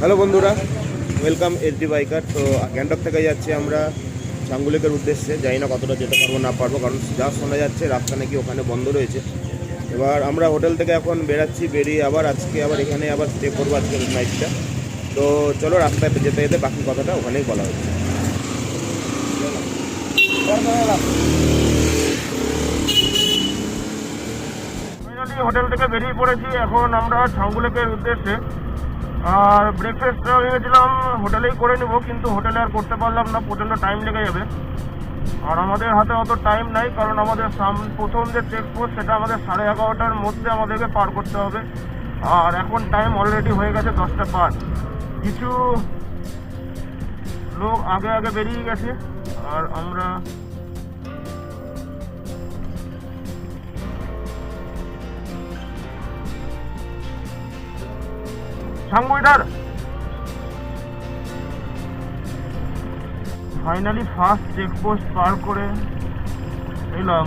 Hello বন্ধুরা welcome S SD biker তো গ্যাংটক থেকে যাচ্ছি আমরা চাঙ্গুলেকের উদ্দেশ্যে। জানি না কতটা যেতে পারব, না পারব, কারণ যা শোনা যাচ্ছে রাস্তা নাকি ওখানে বন্ধ রয়েছে। এবার আমরা হোটেল থেকে এখন বেরাচ্ছি, বেরিয়ে আবার আজকে আবার এখানে আবার স্টে করব আজকে নাইটটা তো চলো রাস্তায় যেতে যেতে বাকি কথাটা ওখানেই বলা হচ্ছে। হোটেল থেকে বেরিয়ে পড়েছি, এখন আমরা ছাঙ্গুলেকের উদ্দেশ্যে। আর ব্রেকফাস্টটা ভেবেছিলাম হোটেলেই করে নেব, কিন্তু হোটেলে আর করতে পারলাম না, প্রচণ্ড টাইম লেগে যাবে। আর আমাদের হাতে অত টাইম নাই, কারণ আমাদের সাম, প্রথম যে চেকপোস্ট সেটা আমাদের সাড়ে এগারোটার মধ্যে আমাদেরকে পার করতে হবে। আর এখন টাইম অলরেডি হয়ে গেছে দশটা পাঁচ। কিছু লোক আগে আগে বেরিয়ে গেছে, আর আমরা ফাইনালি ফার্স্ট চেকপোস্ট পার করে এলাম।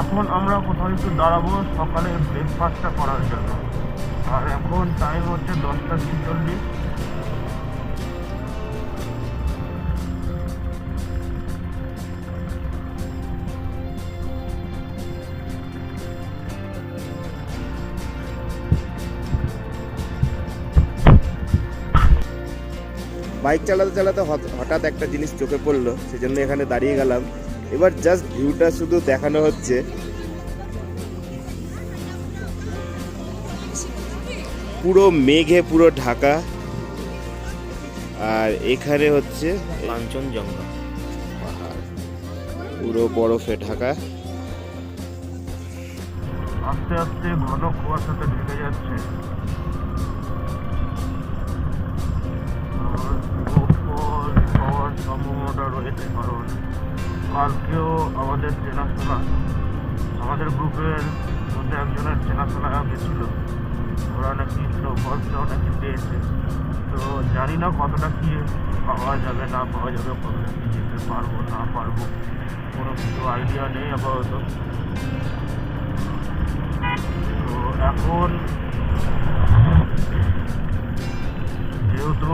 এখন আমরা কোথাও একটু দাঁড়াবো সকালে ব্রেকফাস্টটা করার জন্য। আর এখন টাইম হচ্ছে দশটা ছেচল্লিশ। বাইক চালাতে চালাতে হঠাৎ একটা জিনিস চোখে পড়ল সেজন্য এখানে দাঁড়িয়ে গেলাম। এবার জাস্ট ভিউটা শুধু দেখানো হচ্ছে। পুরো মেঘে পুরো ঢাকা। আর এখানে হচ্ছে কাঞ্চনজঙ্ঘা পাহাড়। পুরো বরফে ঢাকা। আস্তে আস্তে ঘন কুয়াশাতে ঢেকে যাচ্ছে। রয়েছে কারণ কালকেও আমাদের চেনাশোনা, আমাদের গ্রুপের মধ্যে একজনের চেনাশোনা গেছিল। ওরা নাকি স্নোফলটাও নাকি পেয়েছে। তো জানি না কতটা কী পাওয়া যাবে, না পাওয়া যাবে, কতটা কী যেতে পারব, না পারব। কোনো কিছু আইডিয়া নেই আপাতত। তো এখন যেহেতু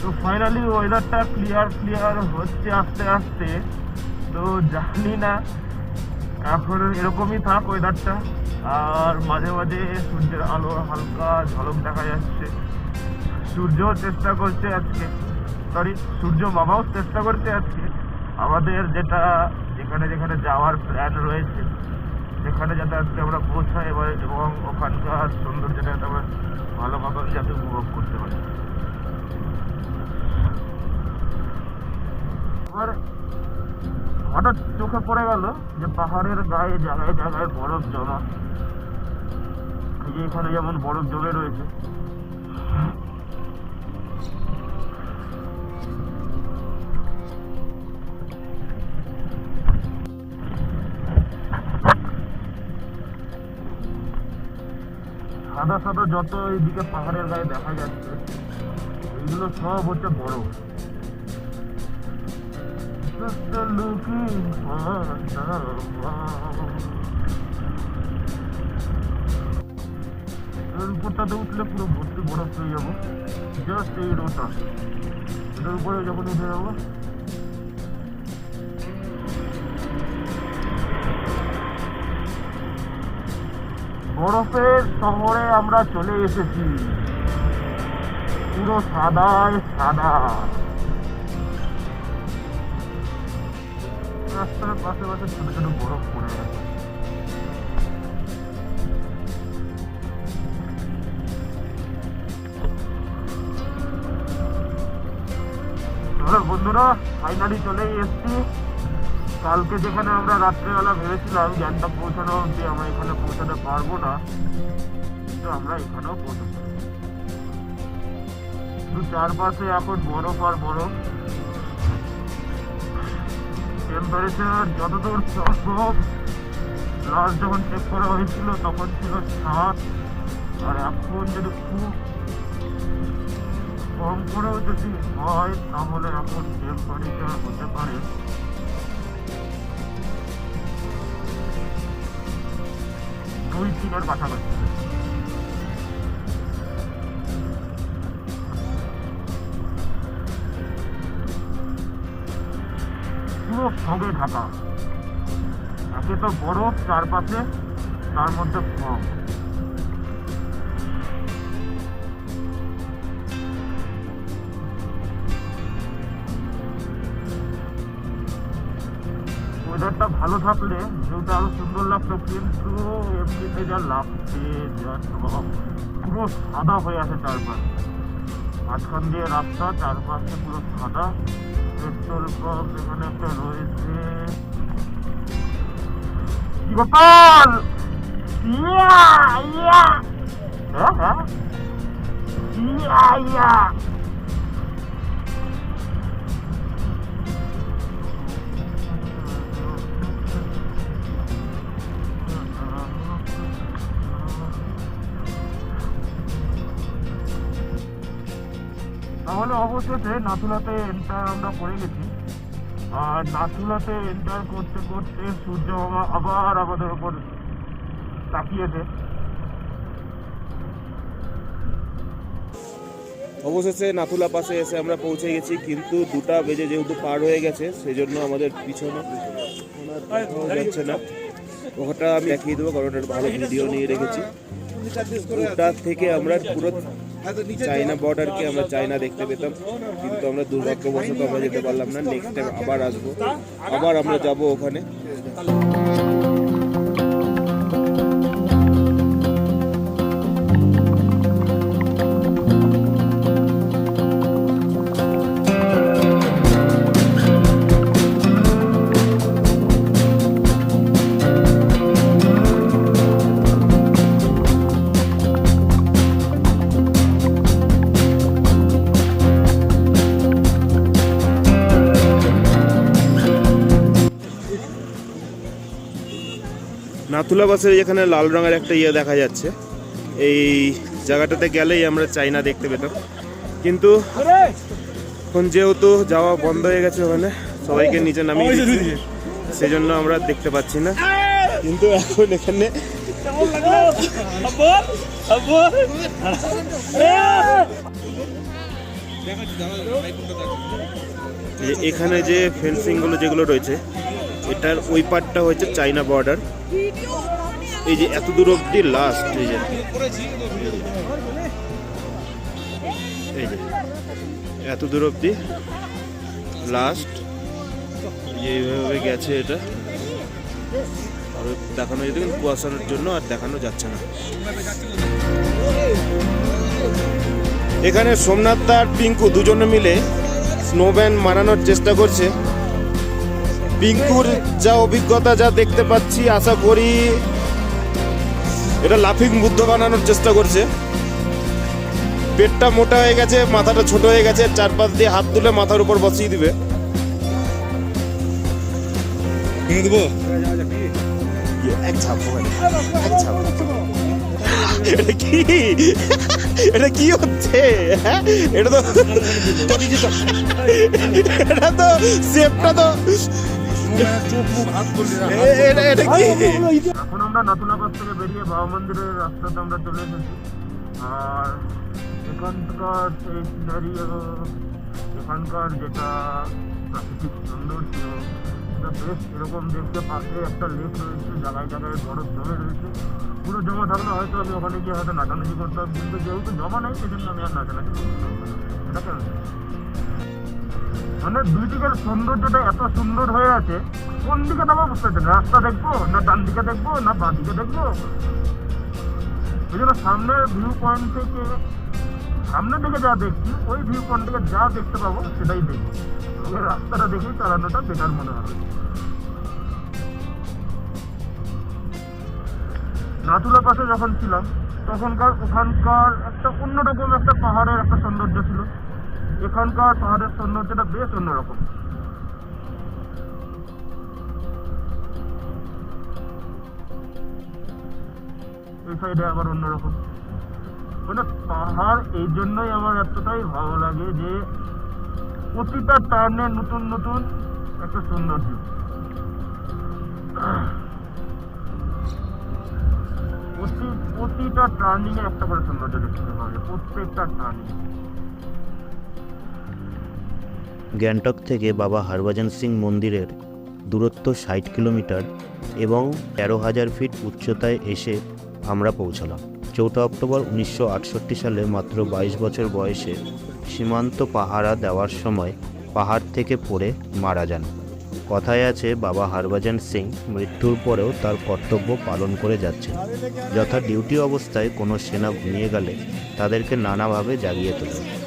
তো ফাইনালি ওয়েদারটা ক্লিয়ার ক্লিয়ার হচ্ছে আস্তে আস্তে। তো জানি না, এখন এরকমই থাক ওয়েদারটা আর মাঝে মাঝে সূর্যের আলো হালকা ঝলক দেখা যাচ্ছে। সূর্য চেষ্টা করছে আজকে। সরি সূর্য মামাও চেষ্টা করছে আজকে। আমাদের যেটা, যেখানে যেখানে যাওয়ার প্ল্যান রয়েছে। সেখানে যাতে আজকে আমরা পৌঁছাই এবার এবং ওখানকার সৌন্দর্যটা যাতে আমরা ভালোভাবে যাতে উপভোগ করতে পারি। এবার হঠাৎ চোখে পড়ে গেল যে পাহাড়ের গায়ে জায়গায় জায়গায় বরফ জমা। এই যে এখানে যেমন বরফ জমে রয়েছে। সাদা সাদা যত এইদিকে পাহাড়ের গায়ে দেখা যাচ্ছে এগুলো সব হচ্ছে এর উপরটাতে উঠলে পুরো ভর্তি বরফ পেয়ে যাব। জাস্ট এই রোটা এটার উপরে যখন উঠে যাব বরফের শহরে আমরা চলে এসেছি। পুরো সাদায় সাদা। রাস্তার পাশে পাশে ছোট ছোট বরফ পড়ে আছে বন্ধুরা ফাইনালি চলেই এসছি। কালকে যেখানে আমরা রাত্রেবেলা ভেবেছিলাম জ্ঞানটা পৌঁছানো অবধি আমরা এখানে পৌঁছাতে পারব না, কিন্তু আমরা এখানেও পৌঁছাতে। শুধু চারপাশে এখন বরফ আর বরফ টেম্পারেচার যতদূর সম্ভব লাস্ট যখন চেক করা হয়েছিল তখন ছিল সাত, আর এখন যদি খুব কম করেও যদি হয়, তাহলে এখন টেম্পারেচার হতে পারে দুই দিনের কাছাকাছি পুরো ফগে ঢাকা। একে তো বরফ চারপাশে তার মধ্যে ফগ ওয়েদারটা ভালো থাকলে ভিউটা আরও সুন্দর লাগতো কিন্তু এমনিতে যা লাগছে পুরো সাদা হয়ে আছে চারপাশ। মাঝখান দিয়ে রাস্তা, চারপাশে পুরো সাদা। পেট্রোল পাম্প এখানে একটা রয়েছে। গোপাল ইয়া ইয়া। হ্যাঁ হ্যাঁ। ইয়া ইয়া। তাহলে অবশেষে নাথুলাতে এন্টার আমরা করে গেছি। আর নাথুলাতে এন্টার করতে করতে সূর্য মামা আবার আমাদের উপর তাকিয়েছে। অবশেষে নাথুলা পাশে এসে আমরা পৌঁছে গেছি, কিন্তু দুটা বেজে যেহেতু পার হয়ে গেছে সেই জন্য আমাদের পিছনে যাচ্ছে না। ওটা আমি দেখিয়ে দেবো, কারণ ভালো ভিডিও নিয়ে রেখেছি। ওটা থেকে আমরা পুরো চাইনা বর্ডারকে আমরা চাইনা দেখতে পেতাম কিন্তু আমরা দুর্ভাগ্যবশত আমরা যেতে পারলাম না। নেক্সট টাইম আবার আসব। আবার আমরা যাব ওখানে। নাথুলা বাসের এখানে লাল রঙের একটা ইয়ে দেখা যাচ্ছে। এই জায়গাটাতে গেলেই আমরা চাইনা দেখতে পেতাম। কিন্তু এখন যেহেতু যাওয়া বন্ধ হয়ে গেছে ওখানে সবাইকে নিচে নামিয়ে দিচ্ছে সেই জন্য আমরা দেখতে পাচ্ছি না। কিন্তু এখন এখানে এখানে যে ফেন্সিংগুলো যেগুলো রয়েছে এটার ওই পার্টটা হচ্ছে চাইনা বর্ডার এই যে এত দূর অব্দি লাস্ট এই যে। এই যে, এত দূর অব্দি লাস্ট এইভাবে গেছে এটা। আর দেখানো যেত কিন্তু কুয়াশার জন্য আর দেখানো যাচ্ছে না। এখানে সোমনাথ আর পিঙ্কু দুজনে মিলে স্নোম্যান মানানোর চেষ্টা করছে। পিঙ্কুর যা অভিজ্ঞতা যা দেখতে পাচ্ছি আশা করি এটা লাফিং বুদ্ধ বানানোর চেষ্টা করছে। পেটটা মোটা হয়ে গেছে মাথাটা ছোট হয়ে গেছে চারপাশ দিয়ে হাত তুলে মাথার উপর বসিয়ে দিবে। দেবো? এক ছাপ এক ছাপ। এটা কি? এটা কি হচ্ছে? হ্যাঁ? এটা তো এটা তো শেপটা তো এখন আমরা নাথুলাবাদ থেকে বেরিয়ে বাবা মন্দিরের রাস্তাতে আমরা চলে এসেছি। আর এখানকার সেই সিনারি এখানকার যেটা প্রাকৃতিক সৌন্দর্য, সেটা বেশ এরকম দেখতে। পাশে একটা লেক রয়েছে, জায়গায় জায়গায় বরফ জমে রয়েছে। পুরো জমা থাকলে হয়তো আমি ওখানে গিয়ে হয়তো নাচানাচি করতাম, কিন্তু যেহেতু জমা নেই, সেজন্য আমি আর নাচানাচি করতাম এটা কেন মানে দুই দিকের সৌন্দর্যটা এত সুন্দর হয়ে আছে, কোন দিকে যাব বুঝতে পারছি রাস্তা দেখব, না ডান দিকে দেখব, না বাঁ দিকে দেখব? ওই জন্য সামনের ভিউ পয়েন্ট থেকে সামনের দিকে যা দেখছি, ওই ভিউ পয়েন্ট থেকে যা দেখতে পাবো, সেটাই দেখব। রাস্তাটা দেখেই চালানোটা বেকার মনে হবে। নাথুলা পাশে যখন ছিলাম, তখনকার ওখানকার একটা অন্যরকম একটা পাহাড়ের একটা সৌন্দর্য ছিল। এখানকার পাহাড়ের সৌন্দর্যটা বেশ অন্যরকম। এই সাইডে আবার অন্যরকম। মানে পাহাড় এই জন্যই আমার এতটাই ভালো লাগে যে প্রতিটা টার্নে নতুন নতুন একটা সৌন্দর্য। প্রতি প্রতিটা টার্নিং একটা করে সৌন্দর্য দেখতে পাওয়া প্রত্যেকটা টার্নিং গ্যাংটক থেকে বাবা হরভজন সিং মন্দিরের দূরত্ব ষাট কিলোমিটার এবং তেরো হাজার ফিট উচ্চতায় এসে আমরা পৌঁছালাম। চৌঠা অক্টোবর উনিশশো আটষট্টি সালে মাত্র বাইশ বছর বয়সে সীমান্ত পাহারা দেওয়ার সময় পাহাড় থেকে পড়ে মারা যান। কথায় আছে, বাবা হরভজন সিং মৃত্যুর পরেও তার কর্তব্য পালন করে যাচ্ছেন। যথা ডিউটি অবস্থায় কোনো সেনা ঘুমিয়ে গেলে তাদেরকে নানাভাবে জাগিয়ে তোলে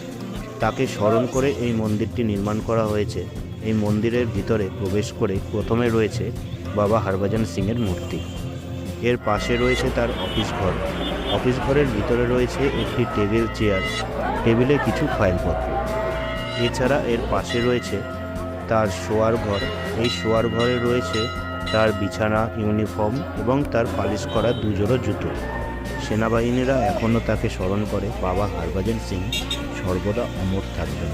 তাকে স্মরণ করে এই মন্দিরটি নির্মাণ করা হয়েছে। এই মন্দিরের ভিতরে প্রবেশ করে প্রথমে রয়েছে বাবা হরভজন সিংয়ের মূর্তি। এর পাশে রয়েছে তার অফিস ঘর। অফিস ঘরের ভিতরে রয়েছে একটি টেবিল, চেয়ার, টেবিলে কিছু ফাইলপত্র। এছাড়া এর পাশে রয়েছে তার শোয়ার ঘর। এই শোয়ার ঘরে রয়েছে তার বিছানা, ইউনিফর্ম এবং তার পালিশ করা দুজোড়ো জুতো। সেনাবাহিনীরা এখনও তাকে স্মরণ করে বাবা হরভজন সিং সর্বদা অমর থাকবেন।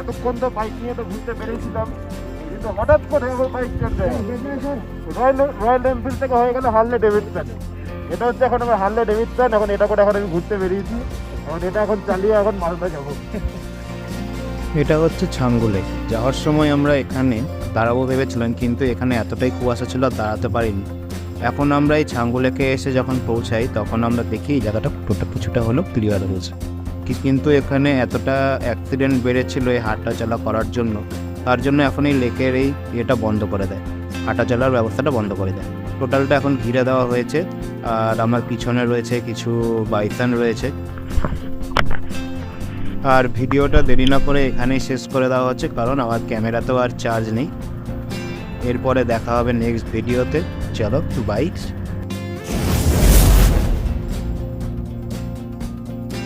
এতক্ষণ তো বাইক নিয়ে তো ঘুরতে পেরেছিলাম কিন্তু হঠাৎ করে বাইক চলছে রয়্যাল রয়্যাল এনফিল্ড থেকে হয়ে গেল হার্লে ডেভিডসন এটা হচ্ছে এখন আমার হার্লে ডেভিডসন এখন এটা করে এখন আমি ঘুরতে বেরিয়েছি। এখন এটা এখন চালিয়ে এখন মালদা যাব। এটা হচ্ছে ছাঙ্গুলে। যাওয়ার সময় আমরা এখানে দাঁড়াবো ভেবেছিলাম, কিন্তু এখানে এতটাই কুয়াশা ছিল আর দাঁড়াতে পারিনি। এখন আমরা এই ছাঙ্গুলেকে এসে যখন পৌঁছাই, তখন আমরা দেখি এই জায়গাটা টোটা কিছুটা হলো ক্লিয়ার হয়েছে কিন্তু এখানে এতটা অ্যাক্সিডেন্ট বেড়েছিল এই হাঁটা চলা করার জন্য, তার জন্য এখন এই লেকের এই ইয়েটা বন্ধ করে দেয়। হাঁটা চলার ব্যবস্থাটা বন্ধ করে দেয়। টোটালটা এখন ঘিরে দেওয়া হয়েছে। আর আমার পিছনে রয়েছে কিছু বাইসান রয়েছে। আর ভিডিওটা দেরি না করে এখানেই শেষ করে দেওয়া হচ্ছে, কারণ আমার ক্যামেরাতেও আর চার্জ নেই। এরপরে দেখা হবে নেক্সট ভিডিওতে চলো বাইক